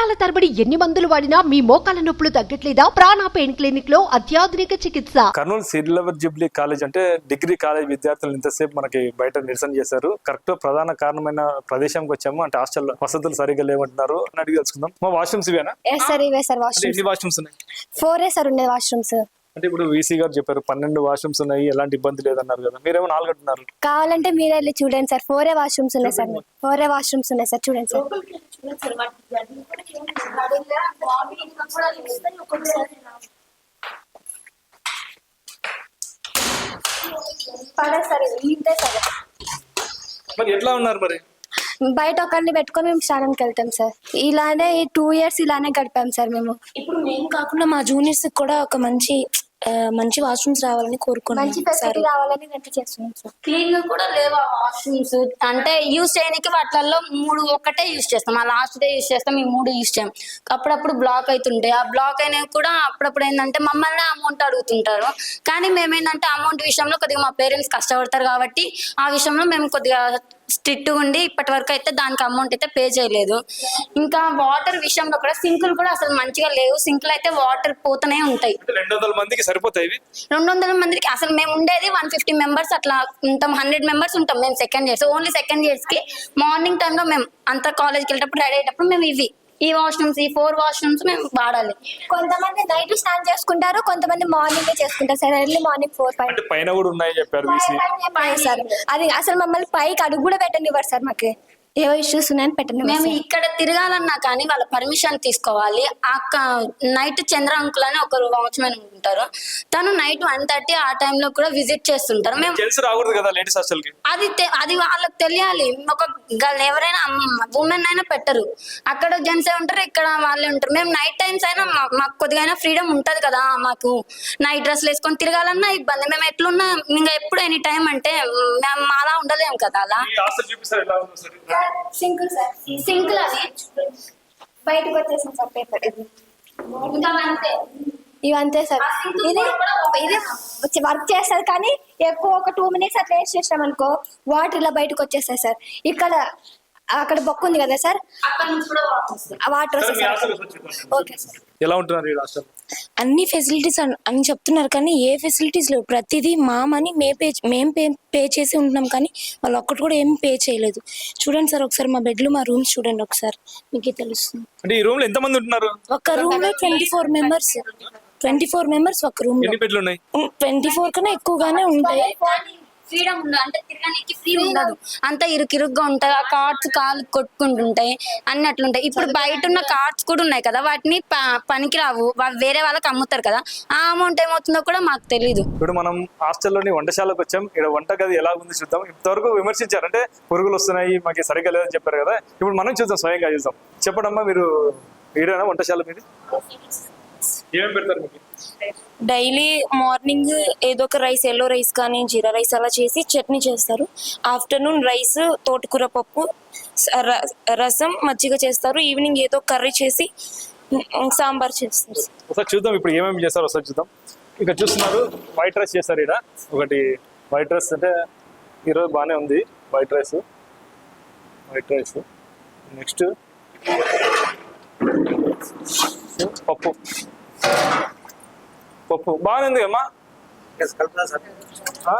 సంవత్సరాల తరబడి ఎన్ని మందులు వాడినా మీ మోకాల నొప్పులు తగ్గట్లేదా? ప్రాణ పెయిన్ క్లినిక్లో అత్యాధునిక చికిత్స. కర్నూలు సిరిలవర్ జుబ్లీ కాలేజ్ అంటే డిగ్రీ కాలేజ్ విద్యార్థులు ఇంతసేపు మనకి బయట నిరసన చేశారు. కరెక్ట్ ప్రధాన కారణమైన ప్రదేశంకి వచ్చాము. అంటే హాస్టల్ వసతులు సరిగ్గా లేవంటున్నారు. అని అడిగి తెలుసుకుందాం. మా వాష్రూమ్స్ ఇవేనా? ఎస్ సార్ ఇవే సార్ వాష్రూమ్స్ ఎన్ని వాష్రూమ్స్? ఉన్నాయి? ఫోర్ సార్ ఉండేది వాష్రూమ్స్. అంటే ఇప్పుడు వీసీ గారు చెప్పారు పన్నెండు వాష్రూమ్స్ ఉన్నాయి ఎలాంటి ఇబ్బంది లేదన్నారు కదా. మీరేమో నాలుగు అంటున్నారు. కావాలంటే మీరే వెళ్ళి చూడండి సార్. ఫోరే వాష్రూమ్స్ ఉన్నాయి సార్. ఫోరే వాష్రూమ్స్ ఉన్నాయి సార్. చూడండి సార్. పడే సార్ ఇంతే సార్. మరి ఎట్లా ఉన్నారు మరి? బయట ఒకరిని పెట్టుకొని మేము స్నానంకి వెళ్తాం సార్. ఇలానే ఈ టూ ఇయర్స్ ఇలానే గడిపాం సార్ మేము. ఇప్పుడు మేము కాకుండా మా జూనియర్స్ కూడా ఒక మంచి మంచి వాష్రూమ్స్ రావాలని మంచి కోరుకున్నాం ఫెసిలిటీ రావాలని గట్టి చేస్తున్నాం సార్ క్లీన్గా కూడా లేవు ఆ వాష్రూమ్స్. అంటే యూస్ చేయడానికి వాటిల్లో మూడు ఒక్కటే యూస్ చేస్తాం. ఆ లాస్ట్ డే యూస్ చేస్తాం ఈ మూడు యూస్ చేయం. అప్పుడప్పుడు బ్లాక్ అవుతుంటాయి. ఆ బ్లాక్ అయినవి కూడా అప్పుడప్పుడు ఏంటంటే మమ్మల్ని అమౌంట్ అడుగుతుంటారు. కానీ మేమేంటంటే అమౌంట్ విషయంలో కొద్దిగా మా పేరెంట్స్ కష్టపడతారు కాబట్టి ఆ విషయంలో మేము కొద్దిగా స్ట్రిక్ట్ ఉండి ఇప్పటి వరకు అయితే దానికి అమౌంట్ అయితే పే చేయలేదు. ఇంకా వాటర్ విషయంలో కూడా సింకులు కూడా అసలు మంచిగా లేవు. సింకులు అయితే వాటర్ పోతూనే ఉంటాయి. రెండు వందల మందికి సరిపోతాయి రెండు వందల మందికి అసలు మేము ఉండేది వన్ ఫిఫ్టీ మెంబర్స్ అట్లా ఉంటాం. హండ్రెడ్ మెంబర్స్ ఉంటాం మేము సెకండ్ ఇయర్స్. ఓన్లీ సెకండ్ ఇయర్స్కి మార్నింగ్ టైంలో మేము అంతా కాలేజ్కి వెళ్ళేటప్పుడు రెడీ అయ్యేటప్పుడు మేము ఇవి. ఈ వాష్రూమ్స్ ఈ ఫోర్ వాష్రూమ్స్ మేము వాడాలి. కొంతమంది నైట్ స్నానం చేసుకుంటారు కొంతమంది మార్నింగ్ చేసుకుంటారు. Sir early morning four five అంటే పైన కూడా ఉన్నాయి చెప్పారు సార్. అది అసలు మమ్మల్ని పైకి అడుగు కూడా పెట్టనివ్వరు సార్ మాకు. ఏవో ఇష్యూస్ ఉన్నాయని పెట్టండి మేము ఇక్కడ తిరగాలన్నా కానీ వాళ్ళ పర్మిషన్ తీసుకోవాలి. అక్క నైట్ చంద్ర అంకుల్ అని ఒకరు వాచ్మెన్ ఉంటారు. తను నైట్ వన్ థర్టీ ఆ టైంలో కూడా విజిట్ చేస్తుంటారు. మేము జెంట్స్ రాకూడదు కదా లేడీస్ హాస్టల్కి అది అది వాళ్ళకి తెలియాలి. ఒక ఎవరైనా ఉమెన్ అయినా పెట్టరు. అక్కడ జెంట్స్ ఉంటారు ఇక్కడ వాళ్ళే ఉంటారు. మేము నైట్ టైమ్స్ అయినా మా- మాకు కొద్దిగా ఫ్రీడమ్ ఉంటది కదా మాకు. నైట్ డ్రెస్లు వేసుకొని తిరగాలన్నా ఇబ్బంది. మేము ఎట్లున్నా ఇంకా ఎప్పుడు ఎనీ టైం అంటే మేము అలా ఉండలేము కదా అలా. ఉందో సరే. సింకుల్ సార్ సింకుల్ అది బయటకు వచ్చేసింది సార్. పేపర్ ఇది ఇవంతే సార్ ఇది ఇది వచ్చి వర్క్ చేస్తారు కానీ ఎక్కువ ఒక టూ మినిట్స్ అట్లా వేస్ట్ చేసినాం అనుకో వాటర్ ఇలా బయటకు వచ్చేస్తాయి సార్. ఇక్కడ అక్కడ బొక్క ఉంది కదా సార్? వాటర్. Okay sir. ఎలా ఉంటున్నారు ఈ హాస్టల్ అన్ని ఫెసిలిటీస్ అని చెప్తున్నారు కానీ ఏ ఫెసిలిటీస్ లేవు. ప్రతిదీ మా మనీ మే పే మేం పే పే చేసి ఉంటున్నాం కానీ వాళ్ళు ఒక్కటి కూడా ఏం పే చేయలేదు. చూడండి సార్ ఒకసారి మా బెడ్లు మా రూమ్స్ చూడండి ఒకసారి. మీకు తెలుస్తుంది. అంటే ఈ రూమ్లో ఎంత మంది ఉంటున్నారు? ఒక రూమ్లో twenty four members. Twenty four members ఒక రూమ్లో ఎన్ని బెడ్లు ఉన్నాయి? ట్వంటీ ఫోర్ కన్నా ఎక్కువగానే ఉంటాయి. ఫ్రీడమ్ ఉండదు అంటే తిరగడానికి ఫ్రీ ఉండదు. అంతా ఇరుకిరుగ్గా ఉంటాయి. ఆ కార్డ్స్ కాలు కొట్టుకుంటుంటాయి. అన్ని అట్లుంటాయి. ఇప్పుడు బయట ఉన్న కార్డ్స్ కూడా ఉన్నాయి కదా. వాటిని ప- పనికిరావు. వా- వేరే వాళ్ళకి అమ్ముతారు కదా. ఆ అమౌంట్ ఏమవుతుందో కూడా మాకు తెలియదు ఇప్పుడు మనం హాస్టల్లోని వంటశాలకు వచ్చాం. ఇక్కడ వంట గది ఎలా ఉంది చూద్దాం. ఇంతవరకు విమర్శించారు. అంటే పురుగులు వస్తున్నాయి మాకు సరిగ్గా లేదని చెప్పారు కదా. ఇప్పుడు మనం చూద్దాం స్వయంగా చూద్దాం. చెప్పడమ్మా మీరు వీడేనా వంటశాల మీది? ఏమేమి పెడతారు మీకు? డైలీ మార్నింగ్ ఏదో ఒక రైస్ ఎల్లో రైస్ కానీ జీరా రైస్ అలా చేసి చట్నీ చేస్తారు. ఆఫ్టర్నూన్ రైస్ తోటకూర పప్పు రసం మజ్జిగ చేస్తారు. ఈవినింగ్ ఏదో కర్రీ చేసి సాంబార్ చేస్తారు. ఒకసారి చూద్దాం ఇప్పుడు ఏమేమి చేస్తారు ఒకసారి చూద్దాం. ఇక్కడ చూస్తున్నారు వైట్ రైస్ చేస్తారు ఇక్కడ ఒకటి వైట్ రైస్ అంటే ఈరోజు బాగానే ఉంది white rice. White rice. Next పప్పు. పప్పు బాగానే ఉంది అమ్మా ఆ?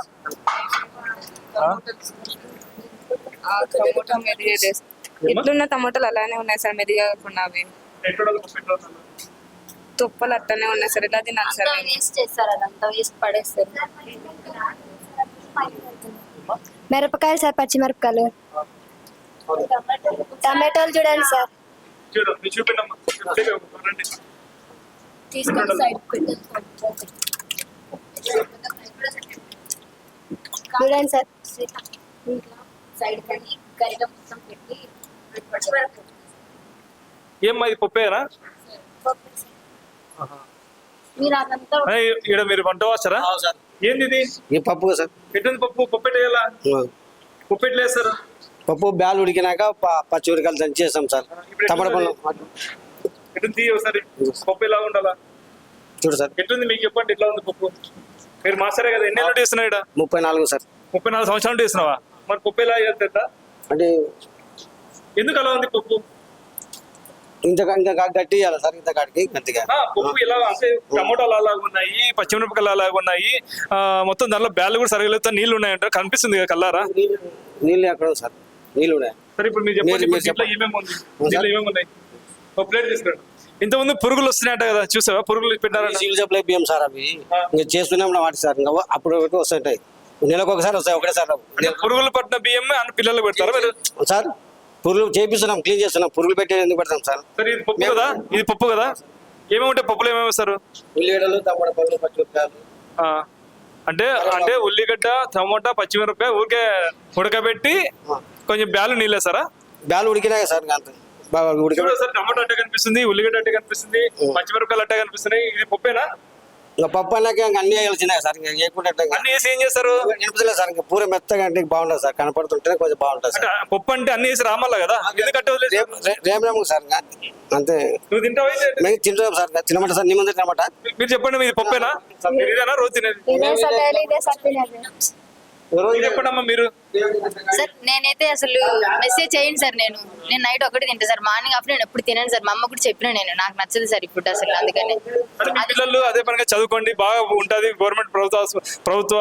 ఆ? ఆ టమోటా చేస్- ఎట్లున్న టమోటాలు అలానే ఉన్నాయి సార్ మెదిగా కాకుండా అవి? తుప్పలు అట్టనే ఉన్నాయి సార్ ఇలా తినాలి సార్. వేస్ట్ చేస్తారు అదంతా వేస్ట్ పడేస్తారు. మిరపకాయలు సార్ పచ్చిమిరపకాయలు టమాటోలు చూడండి సార్. చూడు మీరు చూపిండమ్మా రండి. తీసుకొని సైడ్ చూడండి సార్ సైడ్ కానీ గరిట మొత్తం పెట్టి ఏమ్మా ఇది పప్పేనా? మీరు అదంతా ఇక్కడ మీరు వంట వాచారా ఏంది ఇది ఈ పప్పు సార్. ఎట్టుంది పప్పు పప్పు ఎట్టేయాలా పప్పు వేస్తారు పప్పు బ్యాలు ఉడికినాక ప- పచ్చి ఉడకలు దంచి చేస్తాం సార్ టమాటా తీయ ఒకసారి పప్పు ఎలా ఉండాలా? చూడు సార్. ఎట్లుంది మీకు చెప్పండి ఎట్లా ఉంది పప్పు? మీరు మాస్టరే కదా ఎన్ని ఏళ్ళు చేస్తున్నావు ఇక్కడ? ముప్పై నాలుగు సార్. ముప్పై నాలుగు సంవత్సరాలు నుండి చేస్తున్నావా? మరి పప్పు ఎలా వెళ్తుందా అంటే ఎందుకు అలా ఉంది పప్పు? ఇంత ఇంకా గట్టి ఇవ్వాలి సార్ ఇంత కాడికి గట్టిగా? పప్పు ఇలా అంటే టమోటాలు అలాగ ఉన్నాయి పచ్చిమిరపకాయలు అలాగ ఉన్నాయి మొత్తం దాంట్లో బ్యాలు కూడా సరిగా లేకపోతే నీళ్ళు ఉన్నాయంట కనిపిస్తుంది కదా కల్లారా? నీళ్ళు ఎక్కడ సార్? నీళ్ళు ఉన్నాయి. సరే ఇప్పుడు మీరు చెప్పండి ఉంది? ఏమేమి ఉన్నాయి? ఒక ప్లేట్ తీసుకురండి ఇంతకుముందు పురుగులు వస్తున్నాయంట కదా చూసావా? పురుగులు పెట్టారంట. సీల్ సప్లై బియ్యం సార్ అవి. ఇంకా చేస్తున్నాం వాటి సార్. ఇంకా అప్పుడు వస్తుంటాయి. నెలకు ఒకసారి వస్తాయి ఒకటేసారి రావు. పురుగులు పట్టిన బియ్యం అన్న పిల్లలు పెడతారా మీరు? సార్ పురుగులు చేపిస్తున్నాం క్లీన్ చేస్తున్నాం. పురుగులు పెట్టేది ఎందుకు పెడతాం సార్? సరే ఇది పప్పు కదా? ఇది పప్పు కదా? ఏమేమి ఉంటాయి పప్పులు ఏమేమి వేస్తారు? ఉల్లిగడ్డలు తమ్మడ పళ్ళు పచ్చిమిరపకాయలు. ఆ, అంటే అంటే ఉల్లిగడ్డ టమోటా పచ్చిమిరపకాయ ఊరికే ఉడకబెట్టి కొంచెం బ్యాలు నీళ్ళు వేస్తారా బ్యాలు ఉడికినాయి సార్ ఇంకా అంతే. బాగా ఉడికి సార్ టమాటో అట్టే కనిపిస్తుంది ఉల్లిగడ్డ అట్టే కనిపిస్తుంది పచ్చిమిరపకాయలు అట్టే కనిపిస్తున్నాయి. ఇది పప్పేనా? ఇంకా పప్పు అన్నాక ఇంకా అన్ని వేయాల్సినాయి సార్ ఇంకా వేయకుండా అన్ని వేసి ఏం చేస్తారు? నిలుపుతలే సార్ ఇంకా పూర మెత్తగా అంటే బాగుంటుంది సార్ కనపడుతుంటేనే కొంచెం బాగుంటుంది సార్. పప్పు అంటే అన్ని వేసి రామల్ల కదా? ఎందుకంటే రేపు రేపు సార్ ఇంకా అంతే. నువ్వు తింటావా? మేము తింటాం సార్ తినమంట సార్ నీ ముందు తినమంట మీరు చెప్పండి ఇది పప్పేనా? రోజు తినేది. ఇదే తినేది మీరు? సార్ నేనైతే అసలు మెసేజ్ చేయండి సార్ నేను. నేను నైట్ ఒకటి తింటా సార్. మార్నింగ్ ఆఫ్టర్ నేను ఎప్పుడు తినాను సార్. మా అమ్మ కూడా చెప్పిన నేను. నాకు నచ్చదు సార్ ఫుడ్ అసలు. అందుకని. మీ పిల్లలు అదే పనిగా చదువుకోండి. బాగా ఉంటది. గవర్నమెంట్ ప్రభుత్వ ప్రభుత్వ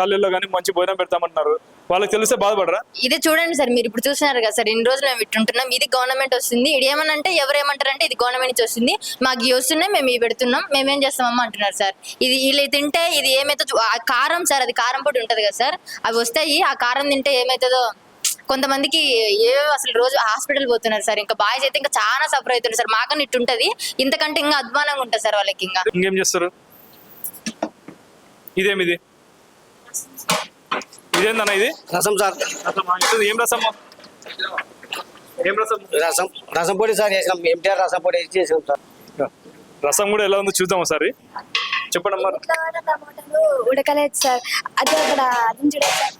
కాలేజీలో కానీ మంచి భోజనం పెడతామంటున్నారు. వాళ్ళకి తెలిస్తే బాధపడరా? ఇదే చూడండి సార్ మీరు ఇప్పుడు చూస్తున్నారు కదా సార్ ఇన్ని రోజులు మేము ఇట్టుంటున్నాం. ఇది గవర్నమెంట్ వస్తుంది. ఇది ఏమనంటే ఎవరు ఏమంటారంటే ఇది గవర్నమెంట్ నుంచి వస్తుంది. మాకు ఇవి వస్తున్నాయి మేము ఇవి పెడుతున్నాం. మేమేం చేస్తామమ్మా అంటున్నారు సార్. ఇది వీళ్ళు తింటే ఇది ఏమైతే కారం సార్ అది కారం పొడి ఉంటది కదా సార్ అవి వస్తాయి. ఆ కారం తింటే ఏమవుతుందో కొంతమందికి ఏవో అసలు రోజు హాస్పిటల్ పోతున్నారు సార్. ఇంకా బాయ్స్ అయితే ఇంకా చాలా సఫర్ అవుతున్నారు సార్. మాకన్నా ఇట్టు ఉంటది ఇంతకంటే ఇంకా అధ్వానంగా ఉంటుంది సార్ వాళ్ళకి ఇంకా. ఇంకేం చేస్తారు? ఇదేమిది? ఇదేందన్న ఇది? రసం సార్. రసమా? ఇది ఏం రసము? ఏం రసం రసం రసం పొడి సార్ చేసినాం. ఎంటీఆర్ రసం పొడి వేసి చేసినాం సార్. రసం కూడా ఎలా ఉందో చూద్దాం ఒకసారి. చెప్పండి అమ్మా. ఇంట్లో ఉన్న టమాటాలు ఉడకలేదు సార్. అది అక్కడ అది చూడండి సార్.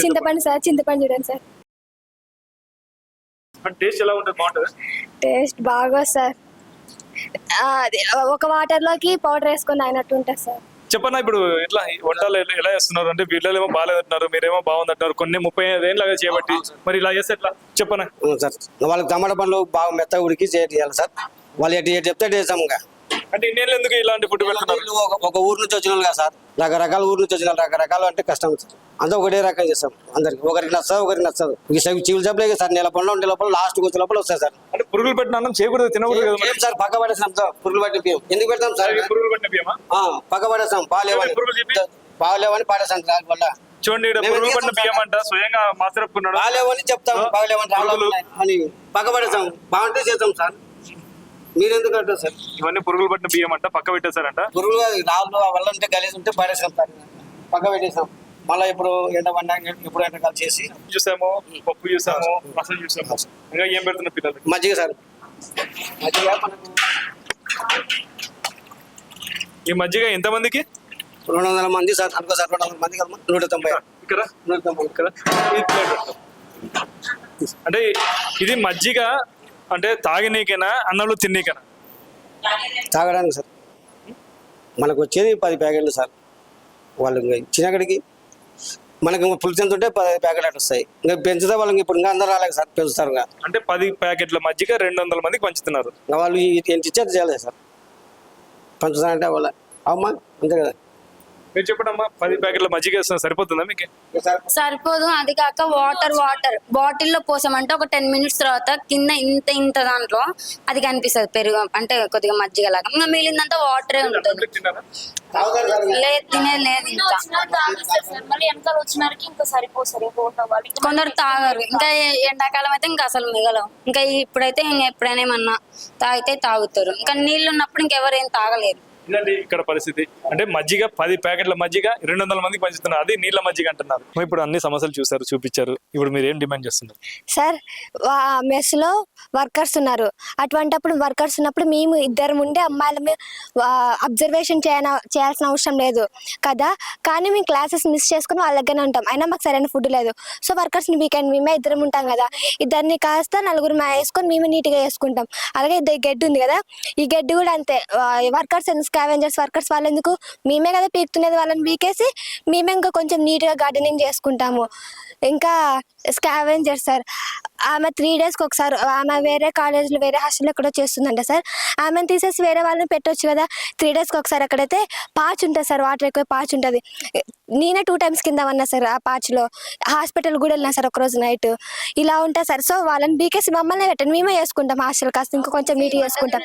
చింతపండు సార్ చింతపండు చూడండి సార్. టేస్ట్ ఎలా ఉంటుంది బాగుంటుంది? టేస్ట్ బాగా సార్. ఆ, అది ఒక వాటర్లోకి పౌడర్ వేసుకొని అయినట్టు ఉంటుంది సార్. చెప్పన్నా ఇప్పుడు ఎట్లా వంటలు ఎలా- చేస్తున్నారు? అంటే వీళ్ళేమో బాగాలేదంటున్నారు మీరేమో బాగుందంటున్నారు. కొన్ని ముప్పై ఐదు ఏళ్ళగా చేయబట్టి మరి ఇలా చేస్తే ఎట్లా? చెప్పనా సార్. వాళ్ళకి టమాటా పండ్లు బాగా మెత్తగా ఉడికి చేయాలి సార్. వాళ్ళు ఎటు ఎటు చెప్తే ఇంకా. అంటే ఇన్నేళ్ళు ఎందుకు ఇలాంటి ఫుడ్ పెడుతున్నారు? ఒక- ఊరు నుంచి వచ్చిన వాళ్ళు కదా సార్. రకరకాల ఊరు నుంచి వచ్చిన రకరకాలు అంటే కష్టం సార్. అంతా ఒకటే రకం చేస్తాం. అందరికి ఒకరికి నచ్చదు ఒకరికి నచ్చదు. ఈ సైడ్ చివులు సార్. నెల పనులు ఉండే లోపల లాస్ట్ వచ్చే లోపల వస్తాయి సార్. అంటే పురుగులు పెట్టిన అన్నం చేయకూడదు తినకూడదు కదా మరి. ఏం సార్ పక్క పడేస్తాం సార్. పురుగులు పట్టి బియ్యం. ఎందుకు పెడతాం సార్? పురుగులు పట్టిన బియ్యమా? ఆ, పక్క పడేస్తాం బాగాలేవని పురుగులు చెప్పి? బాగాలేవని పాడేస్తాం దాని వల్ల. చూడండి మేము పురుగులు ఎందుకు పట్టిన బియ్యం అంట స్వయంగా బాగాలేవని చెప్తాం. బాగాలేవని రాళ్ళు అని. పక్క పడేస్తాం బాగుంటే చేస్తాం సార్. మీరు ఎందుకు అంటారు సార్? ఇవన్నీ పురుగులు పట్టిన బియ్యం అంట పక్క పెట్టేశారంట. పురుగులు రాళ్ళు ఆ వల్ల ఉంటే గలీజ్ ఉంటే పడేస్తాం సార్. పక్క పెట్టేస్తాం మళ్ళీ ఇప్పుడు ఎండ ఇప్పుడు ఎండకాలు చేసి. చూసాము పప్పు చూసాము రసం చూసాము. ఇంకా ఏం పెడుతున్న పిల్లలు మజ్జిగ సార్. మజ్జిగ ఈ మధ్యగా ఎంత మందికి రెండు వందల మంది సార్ అనుకో సార్ రెండు వందల మంది కదా నూట తొంభై. ఇక్కడ? నూట తొంభై. ఇక్కడ. అంటే ఇది మజ్జిగ అంటే తాగినీకేనా అన్నంలో తిన్నీకేనా? తాగడానికి సార్. మనకు వచ్చేది పది ప్యాకెట్లు సార్. వాళ్ళు ఇంకా ఇచ్చినక్కడికి మనకి ఇంకా పులిసి ఎంత ఉంటే పది ప్యాకెట్లు అట్లా వస్తాయి. ఇంకా పెంచితే వాళ్ళకి ఇప్పుడు ఇంకా అందరూ రాలేదు సార్ పెంచుతారు ఇంకా. అంటే పది ప్యాకెట్ల మజ్జిగ రెండు వందల మందికి పంచుతున్నారు. ఇంకా వాళ్ళు ఎంత ఇచ్చేది చేయలేదు సార్. పంచుతారంటే వాళ్ళ అమ్మా అంతే కదా. మీరు చెప్పడమ్మా పది ప్యాకెట్ల మజ్జిగ వేస్తున్నా సరిపోతుందా మీకు? సరిపోదు అది కాక వాటర్ వాటర్. బాటిల్లో పోసామంటే ఒక టెన్ మినిట్స్ తర్వాత కింద ఇంత ఇంత దాంట్లో అది కనిపిస్తుంది పెరుగు అంటే కొద్దిగా మజ్జిగ లాగా ఇంకా మిగిలిందంతా వాటరే ఉంటుంది. లేదు తినే లేదు ఇంకా. ఇంకా సరిపోతుంది కొందరు తాగరు. ఇంకా ఎండాకాలం అయితే ఇంకా అసలు మిగలవు. ఇంకా ఇప్పుడైతే ఇంకా ఎప్పుడైనా ఏమన్నా తాగితే తాగుతారు. ఇంకా నీళ్ళు ఉన్నప్పుడు ఇంకెవరు ఏం తాగలేరు. ఇదండి ఇక్కడ పరిస్థితి? అంటే మజ్జిగ పది ప్యాకెట్ల మజ్జిగ రెండు వందల మందికి పంచుతున్నారు. అది నీళ్ళ మజ్జిగ అంటున్నారు. ఇప్పుడు అన్ని సమస్యలు చూసారు చూపించారు. ఇప్పుడు మీరు ఏం డిమాండ్ చేస్తున్నారు? సార్ మెస్లో వర్కర్స్ ఉన్నారు. అటువంటిప్పుడు వర్కర్స్ ఉన్నప్పుడు మేము ఇద్దరం ఉండే అమ్మాయిల అబ్జర్వేషన్ చేయన చేయాల్సిన అవసరం లేదు కదా? కానీ మేము క్లాసెస్ మిస్ చేసుకుని వాళ్ళ దగ్గరనే ఉంటాం. అయినా మాకు సరైన ఫుడ్ లేదు. సో వర్కర్స్ని వీకెండ్ మేమే ఇద్దరం ఉంటాం కదా? ఇద్దరిని కాస్త నలుగురు మా వేసుకొని మేమే నీట్గా వేసుకుంటాం. అలాగే ఇద్దరు గడ్డి ఉంది కదా? ఈ గడ్డి కూడా అంతే. వర్కర్స్ ఎందుకు స్కావెంజర్స్ వర్కర్స్ వాళ్ళు ఎందుకు మేమే కదా పీకుతున్నది వాళ్ళని పీకేసి మేమే ఇంకా కొంచెం నీట్గా గార్డెనింగ్ చేసుకుంటాము. ఇంకా స్కావెంజర్స్ సార్ ఆమె త్రీ డేస్కి ఒకసారి ఆమె వేరే కాలేజ్లో వేరే హాస్టల్లో ఎక్కడో చేస్తుందంట సార్. ఆమెను తీసేసి వేరే వాళ్ళని పెట్టొచ్చు కదా. త్రీ డేస్కి ఒకసారి అక్కడైతే పాచ్ ఉంటుంది సార్ వాటర్ ఎక్కువ పాచ్ ఉంటుంది. నేనే టూ టైమ్స్ కింద ఉన్నా సార్ ఆ పాచ్లో హాస్పిటల్ కూడా వెళ్ళినా సార్ ఒకరోజు నైట్ ఇలా ఉంటా సార్. సో వాళ్ళని బీకేసి మమ్మల్ని పెట్టండి. మేమే చేసుకుంటాం హాస్టల్ కాస్త. ఇంకా కొంచెం నీట్గా చేసుకుంటాం.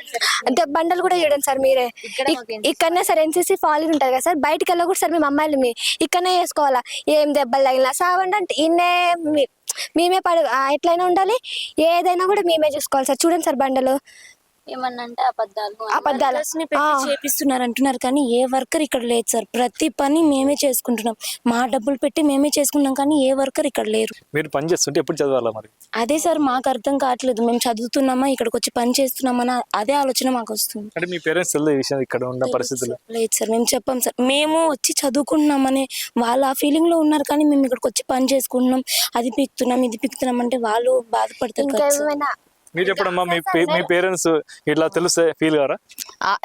అంటే బండలు కూడా చూడండి సార్ మీరే. ఇక్- ఇక్కడనే సార్ ఎన్సీసీ ఫాలో ఉంటుంది కదా సార్. బయటికి వెళ్ళకూడదు సార్ మేము అమ్మాయిలు మీ ఇక్కడనే చేసుకోవాలా. ఏం దెబ్బలు తగిలినా. సావండి అంటే ఇన్నే మీ- మేమే పడు ఎట్లయినా ఉండాలి. ఏదైనా కూడా మేమే చూసుకోవాలి సార్. చూడండి సార్ బండలు. ఏమన్నంటే అబద్ధాలు అబద్ధాలు. చేపిస్తున్నారు అంటున్నారు కానీ ఏ వర్కర్ ఇక్కడ లేదు సార్. ప్రతి పని మేమే చేసుకుంటున్నాం. మా డబ్బులు పెట్టి మేమే చేసుకున్నాం కానీ ఏ వర్కర్ ఇక్కడ లేరు. మీరు పని చేస్తుంటే ఎప్పుడు చదవాలా మరి? అదే సార్ మాకు అర్థం కావట్లేదు. మేము చదువుతున్నామా ఇక్కడికి వచ్చి పని చేస్తున్నామా అదే ఆలోచన మాకు వస్తుంది. అంటే మీ పేరెంట్స్ విషయం ఇక్కడ ఉన్న పరిస్థితులు లేదు సార్. మేము చెప్పాం సార్. మేము వచ్చి చదువుకుంటున్నామని వాళ్ళు ఆ ఫీలింగ్లో ఉన్నారు కానీ మేము ఇక్కడికి వచ్చి పని చేసుకుంటున్నాం. అది పిక్తున్నాం ఇది పిక్తున్నాం అంటే వాళ్ళు బాధపడతారు మీరు చెప్పడమ్మా మీ మీ పేరెంట్స్ ఇట్లా తెలుస్తే ఫీల్ కారా?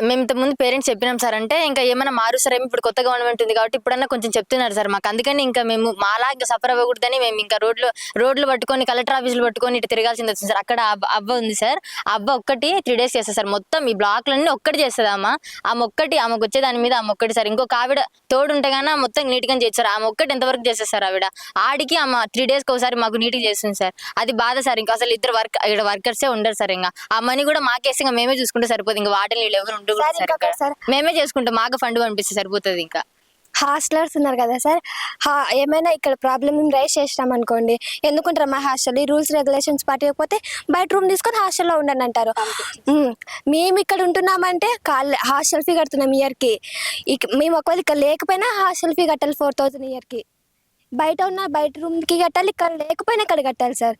మేము ఇంత ముందు పేరెంట్స్ చెప్పినాం సార్ అంటే ఇంకా ఏమైనా మారుస్తారేమో ఇప్పుడు కొత్త గవర్నమెంట్ ఉంది కాబట్టి ఇప్పుడన్నా కొంచెం చెప్తున్నారు సార్ మాకు. అందుకని ఇంకా మేము మాలా ఇంకా సఫర్ అవ్వకూడదని మేము ఇంకా రోడ్లు రోడ్లు పట్టుకొని కలెక్టర్ ఆఫీసులు పట్టుకొని ఇటు తిరగాల్సింది వచ్చింది సార్. అక్కడ అబ్బ- ఉంది సార్. అబ్బ ఒక్కటి త్రీ డేస్ చేస్తా సార్. మొత్తం ఈ బ్లాక్లన్నీ ఒక్కటి చేస్తుంది ఆ ఆమె ఒక్కటి ఆమెకు వచ్చే దాని మీద ఆమె ఒక్కటి సార్. ఇంకొక ఆవిడ తోడు ఉంటే గానీ మొత్తం నీట్గా చేస్తారు. ఆమె ఒక్కటి ఎంతవరకు చేస్తారు సార్ ఆవిడ? ఆడికి ఆమె త్రీ డేస్కి ఒకసారి మాకు నీట్గా చేస్తుంది సార్. అది బాధ సార్. ఇంకా అసలు ఇద్దరు వర్క్ ఇక్కడ వర్కర్స్ ఉండరు సార్ ఇంకా. ఆ మనీ కూడా మాకేసి ఇంకా మేమే చూసుకుంటే సరిపోతుంది ఇంకా వాటిని వీళ్ళు ఎవరు ఉండకూడదు సార్. మేమే చేసుకుంటాం. మాకు ఫండ్ పంపిస్తే సరిపోతుంది ఇంకా. హాస్టలర్స్ ఉన్నారు కదా సార్. హా ఏమైనా ఇక్కడ ప్రాబ్లమ్ రైజ్ చేసినాం అనుకోండి. ఎందుకుంటారు మా హాస్టల్? ఈ రూల్స్ రెగ్యులేషన్స్ పట్టకపోతే బయట రూమ్ తీసుకొని హాస్టల్లో ఉండండి అంటారు. మేము ఇక్కడ ఉంటున్నామంటే కాల్ హాస్టల్ ఫీ కడుతున్నాం ఇయర్కి ఇక మేము ఒకవేళ ఇక్కడ లేకపోయినా హాస్టల్ ఫీ కట్టాలి ఫోర్ థౌజండ్ ఇయర్కి బయట ఉన్న బయట రూమ్కి కట్టాలి ఇక్కడ లేకపోయినా ఇక్కడ కట్టాలి సార్.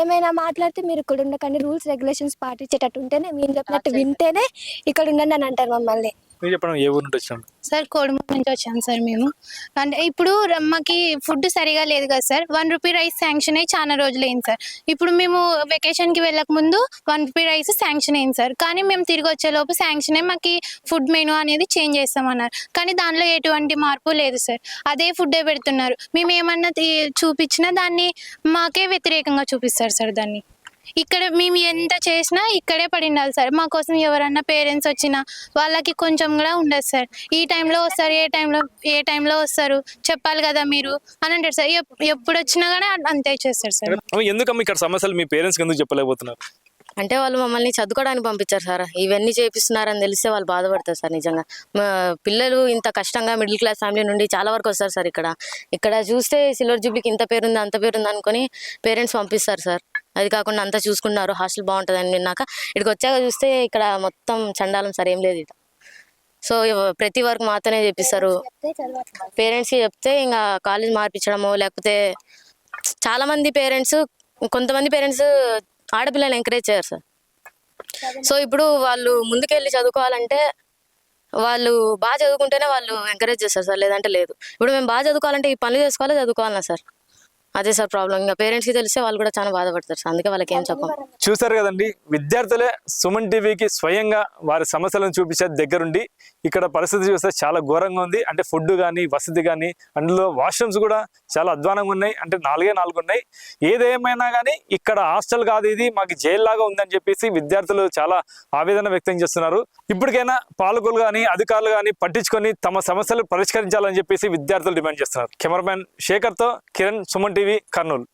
ఏమైనా మాట్లాడితే మీరు ఇక్కడ ఉండకండి రూల్స్ రెగ్యులేషన్స్ పాటించేటట్టు ఉంటేనే మీరు చెప్పినట్టు వింటేనే ఇక్కడ ఉండండి అని అంటారు మమ్మల్ని. మీరు చెప్పడం ఏ ఊరు నుండి వచ్చినాం సార్ కోడుమూరు నుంచి వచ్చాం సార్ మేము. అంటే ఇప్పుడు మాకి ఫుడ్ సరిగా లేదు కదా sir. One rupee rice sanction అయ్యి చాలా రోజులు అయింది సార్. ఇప్పుడు మేము వెకేషన్కి వెళ్ళక ముందు వన్ రూపీ రైస్ శాంక్షన్ అయింది సార్. కానీ మేము తిరిగి వచ్చేలోపు శాంక్షన్ అయ్యి మాకు ఫుడ్ మెనూ అనేది చేంజ్ చేస్తామన్నారు. కానీ దానిలో ఎటువంటి మార్పు లేదు సార్. అదే ఫుడ్డే పెడుతున్నారు. మేము ఏమన్నా తీ- చూపించినా దాన్ని మాకే వ్యతిరేకంగా చూపిస్తారు సార్ దాన్ని. ఇక్కడ మేము ఎంత చేసినా ఇక్కడే పడి ఉండాలి సార్. మా కోసం ఎవరన్నా పేరెంట్స్ వచ్చినా వాళ్ళకి కొంచెం కూడా ఉండదు సార్. ఈ టైంలో వస్తారు ఏ టైంలో ఏ టైంలో వస్తారు? చెప్పాలి కదా మీరు? అని అంటారు సార్. ఎప్పుడు వచ్చినా కానీ అంతే చేస్తారు సార్. ఎందుకమ్మా ఇక్కడ సమస్యలు మీ పేరెంట్స్ ఎందుకు చెప్పలేకపోతున్నారు? అంటే వాళ్ళు మమ్మల్ని చదువుకోవడానికి పంపించారు సార్. ఇవన్నీ చేపిస్తున్నారని తెలిస్తే వాళ్ళు బాధపడతారు సార్ నిజంగా. పిల్లలు ఇంత కష్టంగా మిడిల్ క్లాస్ ఫ్యామిలీ నుండి చాలా వరకు వస్తారు సార్ ఇక్కడ. ఇక్కడ చూస్తే సిల్వర్ జూబ్లీకి ఇంత పేరుంది అంత పేరుంది అనుకొని పేరెంట్స్ పంపిస్తారు సార్. అది కాకుండా అంతా చూసుకున్నారు హాస్టల్ బాగుంటుందని విన్నాక. ఇక్కడికి వచ్చాక చూస్తే ఇక్కడ మొత్తం చండాలం సార్ ఏం లేదు ఇక్కడ సో ప్రతి వరకు మాతోనే చెప్పిస్తారు పేరెంట్స్కి చెప్తే ఇంకా కాలేజ్ మార్పించడము లేకపోతే చాలామంది పేరెంట్స్ కొంతమంది పేరెంట్స్ ఆడపిల్లని ఎంకరేజ్ చేయరు సార్. సో ఇప్పుడు వాళ్ళు ముందుకెళ్ళి చదువుకోవాలంటే వాళ్ళు బాగా చదువుకుంటేనే వాళ్ళు ఎంకరేజ్ చేస్తారు సార్ లేదంటే లేదు. ఇప్పుడు మేము బాగా చదువుకోవాలంటే ఈ పనులు చేసుకోవాలి చదువుకోవాలన్నా సార్? అదే సార్ ప్రాబ్లం ఇంకా పేరెంట్స్కి తెలిస్తే వాళ్ళు కూడా చాలా బాధపడతారు సార్ అందుకే వాళ్ళకి ఏం చెప్పం. చూసారు కదండి విద్యార్థులే సుమన్ టీవీకి స్వయంగా వారి సమస్యలను చూపించే దగ్గరుండి ఇక్కడ పరిస్థితి చూస్తే చాలా ఘోరంగా ఉంది. అంటే ఫుడ్ కానీ వసతి కానీ అందులో వాష్రూమ్స్ కూడా చాలా అధ్వానంగా ఉన్నాయి. అంటే నాలుగే నాలుగు ఉన్నాయి. ఏదేమైనా కానీ ఇక్కడ హాస్టల్ కాదు ఇది మాకు జైలు లాగా ఉందని చెప్పేసి విద్యార్థులు చాలా ఆవేదన వ్యక్తం చేస్తున్నారు. ఇప్పటికైనా పాలకులు కానీ అధికారులు కానీ పట్టించుకొని తమ సమస్యలు పరిష్కరించాలని చెప్పేసి విద్యార్థులు డిమాండ్ చేస్తున్నారు. కెమెరామ్యాన్ శేఖర్తో కిరణ్ సుమన్ టీవీ కర్నూలు.